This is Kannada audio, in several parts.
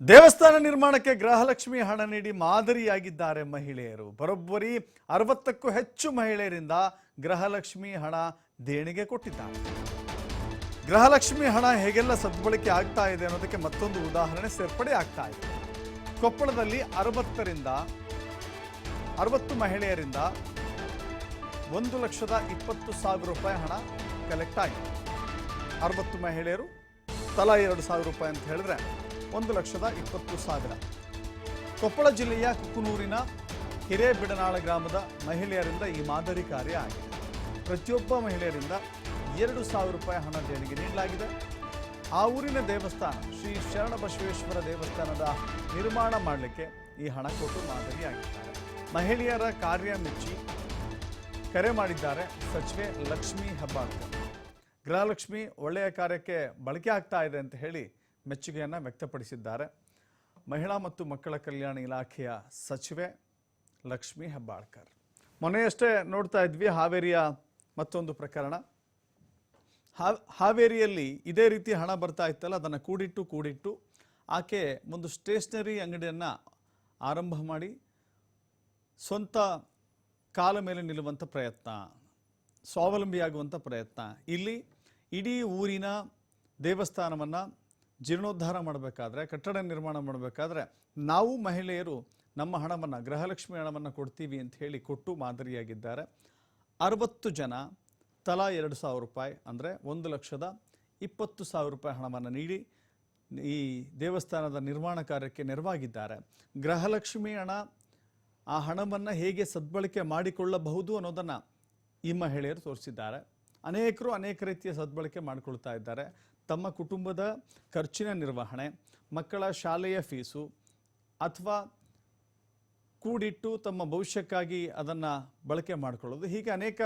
ದೇವಸ್ಥಾನ ನಿರ್ಮಾಣಕ್ಕೆ ಗೃಹಲಕ್ಷ್ಮಿ ಹಣ ನೀಡಿ ಮಾದರಿಯಾಗಿದ್ದಾರೆ ಮಹಿಳೆಯರು. ಬರೋಬ್ಬರಿ ಅರವತ್ತಕ್ಕೂ ಹೆಚ್ಚು ಮಹಿಳೆಯರಿಂದ ಗೃಹಲಕ್ಷ್ಮಿ ಹಣ ದೇಣಿಗೆ ಕೊಟ್ಟಿದ್ದಾರೆ. ಗೃಹಲಕ್ಷ್ಮಿ ಹಣ ಹೇಗೆಲ್ಲ ಸದ್ಬಳಕೆ ಆಗ್ತಾ ಇದೆ ಅನ್ನೋದಕ್ಕೆ ಮತ್ತೊಂದು ಉದಾಹರಣೆ ಸೇರ್ಪಡೆ ಆಗ್ತಾ ಇದೆ. ಕೊಪ್ಪಳದಲ್ಲಿ ಅರವತ್ತರಿಂದ, ಅರವತ್ತು ಮಹಿಳೆಯರಿಂದ ಒಂದು ಲಕ್ಷದ ಇಪ್ಪತ್ತು ಸಾವಿರ ರೂಪಾಯಿ ಹಣ ಕಲೆಕ್ಟ್ ಆಗಿದೆ. ಅರವತ್ತು ಮಹಿಳೆಯರು ತಲಾ ಎರಡು ಸಾವಿರ ರೂಪಾಯಿ ಅಂತ ಹೇಳಿದ್ರೆ ಒಂದು ಲಕ್ಷದ ಇಪ್ಪತ್ತು ಸಾವಿರ. ಕೊಪ್ಪಳ ಜಿಲ್ಲೆಯ ಕುನೂರಿನ ಹಿರೇಬಿಡನಾಳ ಗ್ರಾಮದ ಮಹಿಳೆಯರಿಂದ ಈ ಮಾದರಿ ಕಾರ್ಯ ಆಗಿದೆ. ಪ್ರತಿಯೊಬ್ಬ ಮಹಿಳೆಯರಿಂದ ಎರಡು ಸಾವಿರ ರೂಪಾಯಿ ಹಣ ದೇಣಿಗೆ ನೀಡಲಾಗಿದೆ. ಆ ಊರಿನ ದೇವಸ್ಥಾನ, ಶ್ರೀ ಶರಣಬಸವೇಶ್ವರ ದೇವಸ್ಥಾನದ ನಿರ್ಮಾಣ ಮಾಡಲಿಕ್ಕೆ ಈ ಹಣ ಕೊಟ್ಟು ಮಾದರಿಯಾಗಿದ್ದಾರೆ. ಮಹಿಳೆಯರ ಕಾರ್ಯ ಮೆಚ್ಚಿ ಕರೆ ಮಾಡಿದ್ದಾರೆ ಸಚಿವೆ ಲಕ್ಷ್ಮೀ ಹೆಬ್ಬಾಳ್ಕರ್. ಗೃಹಲಕ್ಷ್ಮಿ ಒಳ್ಳೆಯ ಕಾರ್ಯಕ್ಕೆ ಬಳಕೆ ಆಗ್ತಾ ಇದೆ ಅಂತ ಹೇಳಿ ಮೆಚ್ಚುಗೆಯನ್ನು ವ್ಯಕ್ತಪಡಿಸಿದ್ದಾರೆ. ಮಹಿಳಾ ಮತ್ತು ಮಕ್ಕಳ ಕಲ್ಯಾಣ ಇಲಾಖೆಯ ಸಚಿವೆ ಲಕ್ಷ್ಮೀ ಹೆಬ್ಬಾಳ್ಕರ್. ಮೊನ್ನೆಯಷ್ಟೇ ನೋಡ್ತಾ ಇದ್ವಿ ಹಾವೇರಿಯ ಮತ್ತೊಂದು ಪ್ರಕರಣ. ಹಾವ್ ಹಾವೇರಿಯಲ್ಲಿ ಇದೇ ರೀತಿ ಹಣ ಬರ್ತಾ ಇತ್ತಲ್ಲ, ಅದನ್ನು ಕೂಡಿಟ್ಟು ಕೂಡಿಟ್ಟು ಆಕೆ ಒಂದು ಸ್ಟೇಷನರಿ ಅಂಗಡಿಯನ್ನು ಆರಂಭ ಮಾಡಿ ಸ್ವಂತ ಕಾಲ ಮೇಲೆ ನಿಲ್ಲುವಂಥ ಪ್ರಯತ್ನ ಸ್ವಾವಲಂಬಿಯಾಗುವಂಥ ಪ್ರಯತ್ನ. ಇಲ್ಲಿ ಇಡೀ ಊರಿನ ದೇವಸ್ಥಾನವನ್ನು ಜೀರ್ಣೋದ್ಧಾರ ಮಾಡಬೇಕಾದ್ರೆ, ಕಟ್ಟಡ ನಿರ್ಮಾಣ ಮಾಡಬೇಕಾದ್ರೆ ನಾವು ಮಹಿಳೆಯರು ನಮ್ಮ ಹಣವನ್ನು, ಗೃಹಲಕ್ಷ್ಮಿ ಹಣವನ್ನು ಕೊಡ್ತೀವಿ ಅಂತ ಹೇಳಿ ಕೊಟ್ಟು ಮಾದರಿಯಾಗಿದ್ದಾರೆ. ಅರವತ್ತು ಜನ ತಲಾ ಎರಡು ಸಾವಿರ ರೂಪಾಯಿ ಅಂದರೆ ಒಂದು ಲಕ್ಷದ ಇಪ್ಪತ್ತು ಸಾವಿರ ರೂಪಾಯಿ ಹಣವನ್ನು ನೀಡಿ ಈ ದೇವಸ್ಥಾನದ ನಿರ್ಮಾಣ ಕಾರ್ಯಕ್ಕೆ ನೆರವಾಗಿದ್ದಾರೆ. ಗೃಹಲಕ್ಷ್ಮಿ ಹಣ ಆ ಹಣವನ್ನು ಹೇಗೆ ಸದ್ಬಳಕೆ ಮಾಡಿಕೊಳ್ಳಬಹುದು ಅನ್ನೋದನ್ನು ಈ ಮಹಿಳೆಯರು ತೋರಿಸಿದ್ದಾರೆ. ಅನೇಕರು ಅನೇಕ ರೀತಿಯ ಸದ್ಬಳಕೆ ಮಾಡಿಕೊಳ್ತಾ ಇದ್ದಾರೆ. ತಮ್ಮ ಕುಟುಂಬದ ಖರ್ಚಿನ ನಿರ್ವಹಣೆ, ಮಕ್ಕಳ ಶಾಲೆಯ ಫೀಸು ಅಥವಾ ಕೂಡಿಟ್ಟು ತಮ್ಮ ಭವಿಷ್ಯಕ್ಕಾಗಿ ಅದನ್ನು ಬಳಕೆ ಮಾಡಿಕೊಳ್ಳೋದು. ಹೀಗೆ ಅನೇಕ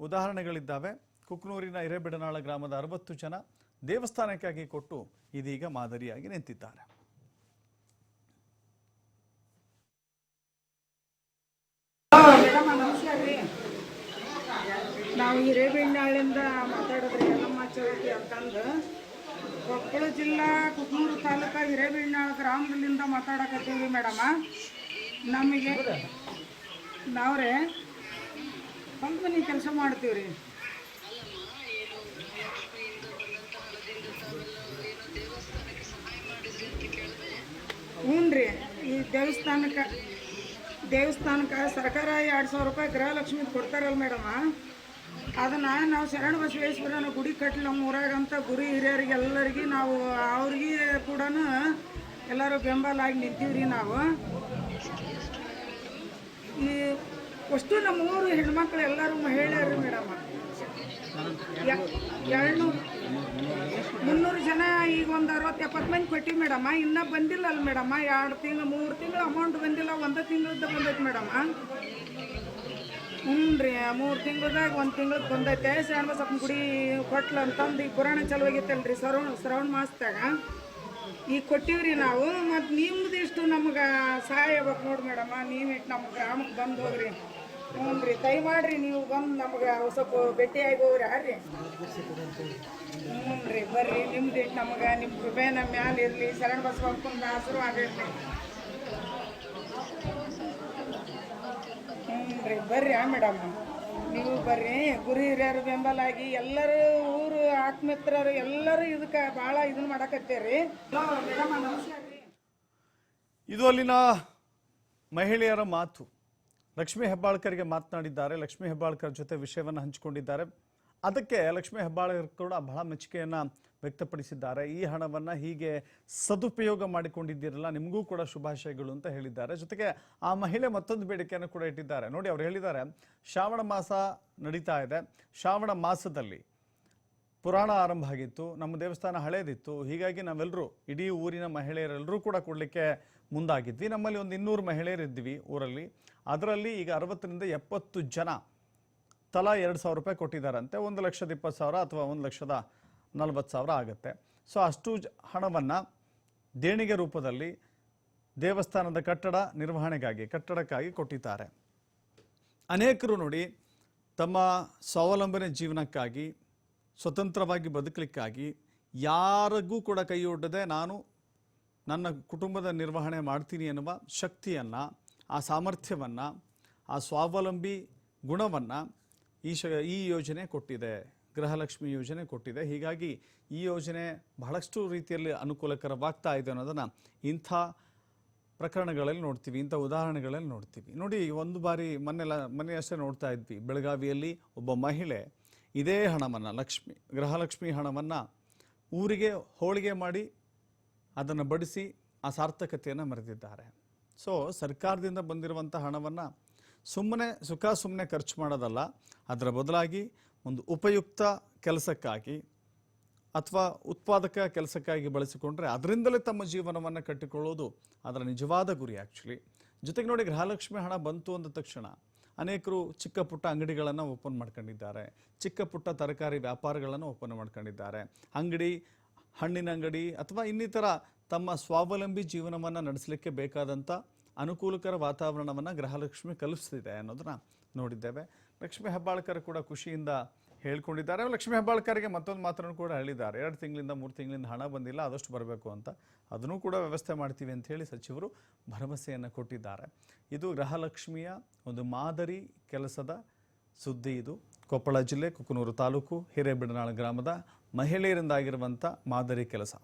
ಉದಾಹರಣೆಗಳಿದ್ದಾವೆ. ಕುಕ್ನೂರಿನ ಹಿರೇಬಿಡನಾಳ ಗ್ರಾಮದ ಅರವತ್ತು ಜನ ದೇವಸ್ಥಾನಕ್ಕಾಗಿ ಕೊಟ್ಟು ಇದೀಗ ಮಾದರಿಯಾಗಿ ನಿಂತಿದ್ದಾರೆ ಮೇಡಮ್ ನಮಸ್ಕಾರ ರೀ ನಾವು ಹಿರೇಬೆಣ್ಣಾಳಿಂದ ಮಾತಾಡಿದ್ರಿ ಯಲ್ಲಮ್ಮ ಚೌತಿ ಅಂತಂದು, ಕೊಪ್ಪಳ ಜಿಲ್ಲಾ ಕುಕ್ನೂರು ತಾಲೂಕ ಹಿರೇಬೆಣ್ಣಾಳ ಗ್ರಾಮದಿಂದ ಮಾತಾಡಕತ್ತೀವಿ ಮೇಡಮ. ನಮಗೆ ನಾವ್ರೆ ಕಂಪನಿ ಕೆಲಸ ಮಾಡ್ತೀವಿ ರೀ ಹ್ಞೂ ರೀ ಈ ದೇವಸ್ಥಾನಕ್ಕೆ ದೇವಸ್ಥಾನಕ್ಕೆ ಸರ್ಕಾರ ಎರಡು ಸಾವಿರ ರೂಪಾಯಿ ಗೃಹಲಕ್ಷ್ಮಿ ಕೊಡ್ತಾರಲ್ಲ ಮೇಡಮ. ಅದನ್ನು ನಾವು ಶರಣ ಬಸವೇಶ್ವರನ ಗುಡಿ ಕಟ್ಟಲಿ ನಮ್ಮ ಊರಾಗಂತ ಗುರಿ ಹಿರಿಯರಿಗೆ ಎಲ್ಲರಿಗೆ ನಾವು ಅವ್ರಿಗೆ ಕೂಡ ಎಲ್ಲರೂ ಬೆಂಬಲ ಆಗಿ ರೀ ನಾವು. ಈ ಅಷ್ಟು ನಮ್ಮ ಊರು ಹೆಣ್ಮಕ್ಳು ಎಲ್ಲರೂ ಮಹಿಳೆಯರು ಮೇಡಮ. ಎರಡ್ನೂರು ಮುನ್ನೂರು ಜನ ಈಗ ಒಂದು ಅರವತ್ತು ಎಪ್ಪತ್ತು ಮಂದಿ ಕೊಟ್ಟಿವಿ ಮೇಡಮ್ಮ ಇನ್ನೂ ಬಂದಿಲ್ಲ ಅಲ್ಲ ಮೇಡಮ್ಮ ಎರಡು ತಿಂಗಳು, ಮೂರು ತಿಂಗಳು ಅಮೌಂಟ್ ಬಂದಿಲ್ಲ. ಒಂದು ತಿಂಗಳದ್ದು ಬಂದೈತೆ ಮೇಡಮ. ಹ್ಞೂ ರೀ ಮೂರು ತಿಂಗಳದಾಗ ಒಂದು ತಿಂಗ್ಳಿಗೆ ಬಂದೈತೆ. ಶರಣಬಸಪ್ಪನ ಗುಡಿ ಕೊಟ್ಲ ಅಂತಂದು ಈ ಪುರಾಣ ಚಲೋ ಆಗೈತಲ್ಲ ರೀ ಶ್ರವಣ ಶ್ರವಣ ಮಾಸದಾಗ. ಈಗ ಕೊಟ್ಟಿವ್ರಿ ನಾವು, ಮತ್ತು ನಿಮ್ದು ಇಷ್ಟು ನಮ್ಗೆ ಸಹಾಯ ಆಗ್ಬೇಕು ನೋಡಿ ಮೇಡಮ್ಮ ನೀವು ಇಟ್ಟು ನಮ್ಮ ಗ್ರಾಮಕ್ಕೆ ಬಂದು ಹೋಗ್ರಿ. ಹ್ಞೂ ರೀ ದಯಮಾಡ್ರಿ ನೀವು ಬಂದು ನಮ್ಗೆ ಸ್ವಲ್ಪ ಭೇಟಿಯಾಗಿ ಹೋಗ್ರಿ ಯಾರ್ರಿ? ಹ್ಞೂ ರೀ ಬರ್ರಿ, ನಿಮ್ದು ಇಟ್ಟು ನಮ್ಗೆ ನಿಮ್ಮ ಕೃಪೆ ನಮ್ಮ ಮ್ಯಾಲೆ ಇರಲಿ, ಶರಣ ಬಸವಪ್ಪನ ಆಶೀರ್ವಾದ ಇರಲಿ ಹ್ಞೂ ರೀ ಬರ್ರಿ ಆ ಮೇಡಮ್ ನೀವು ಬರ್ರಿ, ಗುರು ಹಿರಿಯರು ಬೆಂಬಲ ಆಗಿ ಎಲ್ಲರೂ ಊರು ಆತ್ಮಿತ್ರರು ಎಲ್ಲರೂ ಇದಕ್ಕೆ ಭಾಳ ಇದನ್ನ ಮಾಡಕತ್ತೀರಿ. ಇದು ಅಲ್ಲಿನ ಮಹಿಳೆಯರ ಮಾತು. ಲಕ್ಷ್ಮೀ ಹೆಬ್ಬಾಳ್ಕರ್ಗೆ ಮಾತನಾಡಿದ್ದಾರೆ. ಲಕ್ಷ್ಮೀ ಹೆಬ್ಬಾಳ್ಕರ್ ಜೊತೆ ವಿಷಯವನ್ನು ಹಂಚಿಕೊಂಡಿದ್ದಾರೆ. ಅದಕ್ಕೆ ಲಕ್ಷ್ಮೀ ಹೆಬ್ಬಾಳ್ಕರ್ ಕೂಡ ಬಹಳ ಮೆಚ್ಚುಗೆಯನ್ನು ವ್ಯಕ್ತಪಡಿಸಿದ್ದಾರೆ. ಈ ಹಣವನ್ನು ಹೀಗೆ ಸದುಪಯೋಗ ಮಾಡಿಕೊಂಡಿದ್ದೀರಲ್ಲ, ನಿಮಗೂ ಕೂಡ ಶುಭಾಶಯಗಳು ಅಂತ ಹೇಳಿದ್ದಾರೆ. ಜೊತೆಗೆ ಆ ಮಹಿಳೆ ಮತ್ತೊಂದು ಬೇಡಿಕೆಯನ್ನು ಕೂಡ ಇಟ್ಟಿದ್ದಾರೆ. ನೋಡಿ, ಅವರು ಹೇಳಿದ್ದಾರೆ, ಶ್ರಾವಣ ಮಾಸ ನಡೀತಾ ಇದೆ. ಶ್ರಾವಣ ಮಾಸದಲ್ಲಿ ಪುರಾಣ ಆರಂಭ ಆಗಿತ್ತು, ನಮ್ಮ ದೇವಸ್ಥಾನ ಹಳೇದಿತ್ತು. ಹೀಗಾಗಿ ನಾವೆಲ್ಲರೂ ಇಡೀ ಊರಿನ ಮಹಿಳೆಯರೆಲ್ಲರೂ ಕೂಡ ಕೊಡಲಿಕ್ಕೆ ಮುಂದಾಗಿದ್ವಿ. ನಮ್ಮಲ್ಲಿ ಒಂದು ಇನ್ನೂರು ಮಹಿಳೆಯರಿದ್ವಿ ಊರಲ್ಲಿ. ಅದರಲ್ಲಿ ಈಗ ಅರವತ್ತರಿಂದ ಎಪ್ಪತ್ತು ಜನ ತಲಾ ಎರಡು ಸಾವಿರ ರೂಪಾಯಿ ಕೊಟ್ಟಿದ್ದಾರಂತೆ. ಒಂದು ಲಕ್ಷದ ಇಪ್ಪತ್ತು ಸಾವಿರ ಅಥವಾ ಒಂದು ಲಕ್ಷದ ನಲವತ್ತು ಸಾವಿರ ಆಗುತ್ತೆ. ಸೊ, ಅಷ್ಟು ಹಣವನ್ನು ದೇಣಿಗೆ ರೂಪದಲ್ಲಿ ದೇವಸ್ಥಾನದ ಕಟ್ಟಡ ನಿರ್ವಹಣೆಗಾಗಿ, ಕಟ್ಟಡಕ್ಕಾಗಿ ಕೊಟ್ಟಿದ್ದಾರೆ. ಅನೇಕರು ನೋಡಿ ತಮ್ಮ ಸ್ವಾವಲಂಬನೆ ಜೀವನಕ್ಕಾಗಿ, ಸ್ವತಂತ್ರವಾಗಿ ಬದುಕಲಿಕ್ಕಾಗಿ ಯಾರಿಗೂ ಕೂಡ ಕೈಯೊಡ್ಡದೆ ನಾನು ನನ್ನ ಕುಟುಂಬದ ನಿರ್ವಹಣೆ ಮಾಡ್ತೀನಿ ಎನ್ನುವ ಶಕ್ತಿಯನ್ನು, ಆ ಸಾಮರ್ಥ್ಯವನ್ನು, ಆ ಸ್ವಾವಲಂಬಿ ಗುಣವನ್ನು ಈ ಈ ಯೋಜನೆ ಕೊಟ್ಟಿದೆ, ಗೃಹಲಕ್ಷ್ಮಿ ಯೋಜನೆ ಕೊಟ್ಟಿದೆ. ಹೀಗಾಗಿ ಈ ಯೋಜನೆ ಬಹಳಷ್ಟು ರೀತಿಯಲ್ಲಿ ಅನುಕೂಲಕರವಾಗ್ತಾ ಇದೆ ಅನ್ನೋದನ್ನು ಇಂಥ ಪ್ರಕರಣಗಳಲ್ಲಿ ನೋಡ್ತೀವಿ, ಇಂಥ ಉದಾಹರಣೆಗಳಲ್ಲಿ ನೋಡ್ತೀವಿ. ನೋಡಿ, ಒಂದು ಬಾರಿ ಮೊನ್ನೆಲ್ಲ ಮೊನ್ನೆ ಅಷ್ಟೇ ನೋಡ್ತಾ ಇದ್ವಿ, ಬೆಳಗಾವಿಯಲ್ಲಿ ಒಬ್ಬ ಮಹಿಳೆ ಇದೇ ಹಣವನ್ನು, ಲಕ್ಷ್ಮಿ, ಗೃಹಲಕ್ಷ್ಮಿ ಹಣವನ್ನು ಊರಿಗೆ ಹೋಳಿಗೆ ಮಾಡಿ ಅದನ್ನು ಬಡಿಸಿ ಆ ಸಾರ್ಥಕತೆಯನ್ನು ಮರೆದಿದ್ದಾರೆ. ಸೊ ಸರ್ಕಾರದಿಂದ ಬಂದಿರುವಂಥ ಹಣವನ್ನು ಸುಮ್ಮನೆ ಸುಖ ಸುಮ್ಮನೆ ಖರ್ಚು ಮಾಡೋದಲ್ಲ. ಅದರ ಬದಲಾಗಿ ಒಂದು ಉಪಯುಕ್ತ ಕೆಲಸಕ್ಕಾಗಿ ಅಥವಾ ಉತ್ಪಾದಕ ಕೆಲಸಕ್ಕಾಗಿ ಬಳಸಿಕೊಂಡ್ರೆ ಅದರಿಂದಲೇ ತಮ್ಮ ಜೀವನವನ್ನು ಕಟ್ಟಿಕೊಳ್ಳೋದು ಅದರ ನಿಜವಾದ ಗುರಿ ಆ್ಯಕ್ಚುಲಿ ಜೊತೆಗೆ ನೋಡಿ ಗೃಹಲಕ್ಷ್ಮಿ ಹಣ ಬಂತು ಅಂದ ತಕ್ಷಣ ಅನೇಕರು ಚಿಕ್ಕ ಪುಟ್ಟ ಅಂಗಡಿಗಳನ್ನು ಓಪನ್ ಮಾಡ್ಕೊಂಡಿದ್ದಾರೆ. ಚಿಕ್ಕ ಪುಟ್ಟ ತರಕಾರಿ ವ್ಯಾಪಾರಗಳನ್ನು ಓಪನ್ ಮಾಡ್ಕೊಂಡಿದ್ದಾರೆ. ಅಂಗಡಿ, ಹಣ್ಣಿನ ಅಂಗಡಿ ಅಥವಾ ಇನ್ನಿತರ ತಮ್ಮ ಸ್ವಾವಲಂಬಿ ಜೀವನವನ್ನು ನಡೆಸಲಿಕ್ಕೆ ಬೇಕಾದಂಥ ಅನುಕೂಲಕರ ವಾತಾವರಣವನ್ನು ಗೃಹಲಕ್ಷ್ಮಿ ಕಲಿಸ್ತಿದೆ ಅನ್ನೋದನ್ನ ನೋಡಿದ್ದೇವೆ. ಲಕ್ಷ್ಮಿ ಹೆಬ್ಬಾಳ್ಕರ್ ಕೂಡ ಖುಷಿಯಿಂದ ಹೇಳ್ಕೊಂಡಿದ್ದಾರೆ. ಲಕ್ಷ್ಮೀ ಹೆಬ್ಬಾಳ್ಕರ್ಗೆ ಮತ್ತೊಂದು ಮಾತನ್ನು ಕೂಡ ಹೇಳಿದ್ದಾರೆ. ಎರಡು ತಿಂಗಳಿಂದ, ಮೂರು ತಿಂಗಳಿಂದ ಹಣ ಬಂದಿಲ್ಲ, ಆದಷ್ಟು ಬರಬೇಕು ಅಂತ. ಅದನ್ನು ಕೂಡ ವ್ಯವಸ್ಥೆ ಮಾಡ್ತೀವಿ ಅಂತ ಹೇಳಿ ಸಚಿವರು ಭರವಸೆಯನ್ನು ಕೊಟ್ಟಿದ್ದಾರೆ. ಇದು ಗೃಹಲಕ್ಷ್ಮಿಯ ಒಂದು ಮಾದರಿ ಕೆಲಸದ ಸುದ್ದಿ ಇದು. ಕೊಪ್ಪಳ ಜಿಲ್ಲೆ, ಕುಕನೂರು ತಾಲೂಕು, ಹಿರೇಬಿಡನಾಳ ಗ್ರಾಮದ ಮಹಿಳೆಯರಿಂದಾಗಿರುವಂಥ ಮಾದರಿ ಕೆಲಸ.